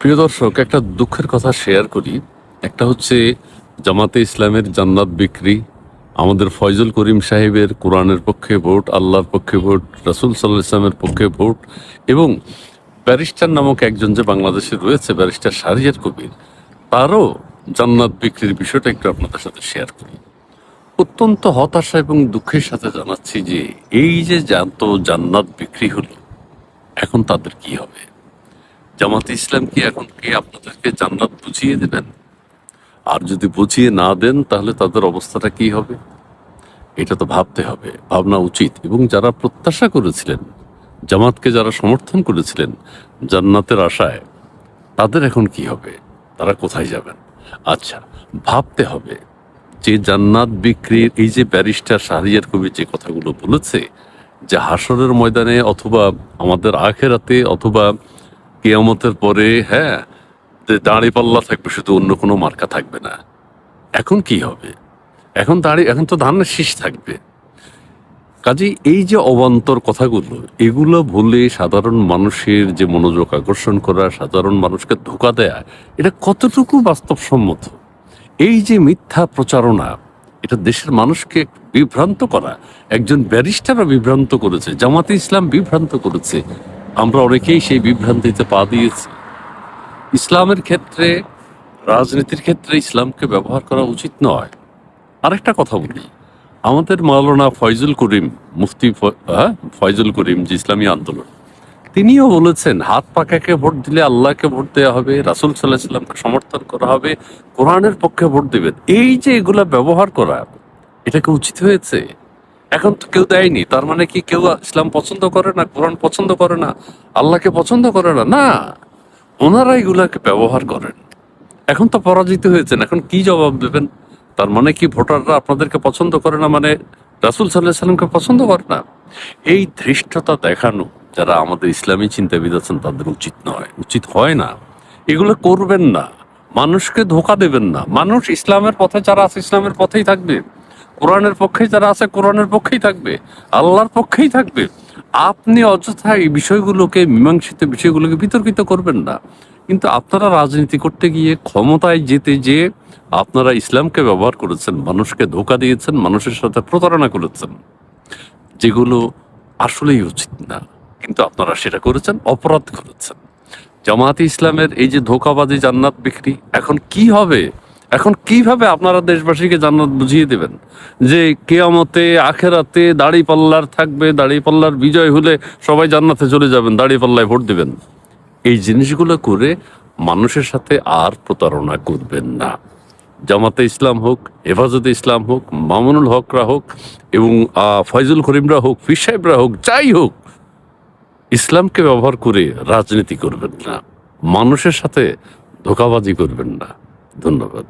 প্রিয় দর্শক, একটা দুঃখের কথা শেয়ার করি। একটা হচ্ছে জামাতে ইসলামের জান্নাত বিক্রি। আমাদের ফয়জুল করিম সাহেবের কোরআনের পক্ষে ভোট, আল্লাহর পক্ষে ভোট, রাসুল সাল্লাহ ইসলামের পক্ষে ভোট এবং ব্যারিস্টার নামক একজন যে বাংলাদেশে রয়েছে, ব্যারিস্টার শাহরিয়ার কবির, তারও জান্নাত বিক্রির বিষয়টা একটু আপনাদের সাথে শেয়ার করি। অত্যন্ত হতাশা এবং দুঃখের সাথে জানাচ্ছি যে, এই যে জান্নাত বিক্রি হলো, এখন তাদের কি হবে? জামাতে ইসলাম কি এখন কি আপনাদেরকে জান্নাত বুঝিয়ে দেবেন? আর যদি বুঝিয়ে না দেন, তাহলে তাদের অবস্থাটা কি হবে? এটা তো ভাবতে হবে, ভাবনা উচিত। এবং যারা প্রত্যাশা করেছিলেন, জামাতকে যারা সমর্থন করেছিলেন জান্নাতের আশায়, তাদের এখন কি হবে? তারা কোথায় যাবেন? আচ্ছা ভাবতে হবে যে জান্নাত বিক্রির এই যে ব্যারিস্টার শাহরিয়ার কবি যে কথাগুলো বলেছে, যে হাসরের ময়দানে অথবা আমাদের আখেরাতে অথবা কেয়ামতের পরে হ্যাঁ দাঁড়ি পাল্লা থাকবে, শুধু অন্য কোনো মার্কা থাকবে না। এখন কি হবে? এখন দাঁড়ি, এখন তো ধানের শীষ থাকবে। কাজেই এই যে অবান্তর কথাগুলো, এগুলো ভুলে সাধারণ মানুষের যে মনোযোগ আকর্ষণ করা, সাধারণ মানুষকে ধোকা দেয়া, এটা কতটুকু বাস্তবসম্মত? এই যে মিথ্যা প্রচারণা, এটা দেশের মানুষকে বিভ্রান্ত করা, একজন ব্যারিস্টারও বিভ্রান্ত করেছে, জামাতে ইসলাম বিভ্রান্ত করেছে আমরা অনেকেই সেই বিভ্রান্তিতে পা দিয়েছি। ইসলামের ক্ষেত্রে রাজনীতির ক্ষেত্রে ইসলামকে ব্যবহার করা উচিত নয়। আরেকটা কথা বলি। আমাদের মাওলানা ফয়জুল করিম মুফতি হ্যাঁ, ফয়জুল করিম যে ইসলামী আন্দোলন তিনিও বলেছেন হাত পাকাকে ভোট দিলে আল্লাহকে ভোট দেওয়া হবে রাসুল সাল্লাহ ইসলামকে সমর্থন করা হবে কোরআনের পক্ষে ভোট দেবেন। এই যে এগুলা ব্যবহার করা এটা কি উচিত হয়েছে? এখন তো কেউ দেয়নি। তার মানে কি কেউ ইসলাম পছন্দ করে না, কোরআন পছন্দ করে না, আল্লাহকে পছন্দ করে না? না। ওনারা এগুলাকে ব্যবহার করেন। এখন তো পরাজিত হয়েছেন। এখন কি জবাব দেবেন? তার মানে কি ভোটাররা আপনাদেরকে পছন্দ করে না? মানে রাসুল সাল্লাহ সাল্লামকে পছন্দ করে না? এই ধৃষ্টতা দেখানো যারা আমাদের ইসলামী চিন্তাবিদ আছেন, তাদের উচিত নয়। উচিত হয় না। এগুলো করবেন না। মানুষকে ধোকা দেবেন না। মানুষ ইসলামের পথে, যারা আছে, ইসলামের পথেই থাকবে। কোরআনের পক্ষে যারা আছে, কোরআনের পক্ষেই থাকবে, আল্লাহর পক্ষেই থাকবে। আপনি অযথা এই বিষয়গুলোকে, মীমাংসিত বিষয়গুলোকে বিতর্কিত করবেন না। কিন্তু আপনারা রাজনীতি করতে গিয়ে ক্ষমতায় যেতে যে আপনারা ইসলামকে ব্যবহার করেছেন, মানুষকে ধোকা দিয়েছেন, মানুষের সাথে প্রতারণা করেছেন, যেগুলো আসলেই উচিত না। কিন্তু আপনারা সেটা করেছেন, অপরাধ করেছেন। জামায়াতে ইসলামের এই যে ধোকাবাজি, জান্নাত বিক্রি, এখন কি হবে? এখন কীভাবে আপনারা দেশবাসীকে জান্নাত বুঝিয়ে দেবেন? যে কেয়ামতে, আখেরাতে দাড়ি পাল্লার থাকবে, দাড়ি পাল্লার বিজয় হলে সবাই জান্নাতে চলে যাবেন, দাড়ি পাল্লায় ভোট দিবেন। এই জিনিসগুলো করে মানুষের সাথে আর প্রতারণা করবেন না। জামাতে ইসলাম হোক, হেফাজতে ইসলাম হোক, মামুনুল হকরা হোক এবং ফয়জুল করিমরা হোক ফির সাহেবরা হোক, যাই হোক, ইসলামকে ব্যবহার করে রাজনীতি করবেন না। মানুষের সাথে ধোকাবাজি করবেন না। ধন্যবাদ।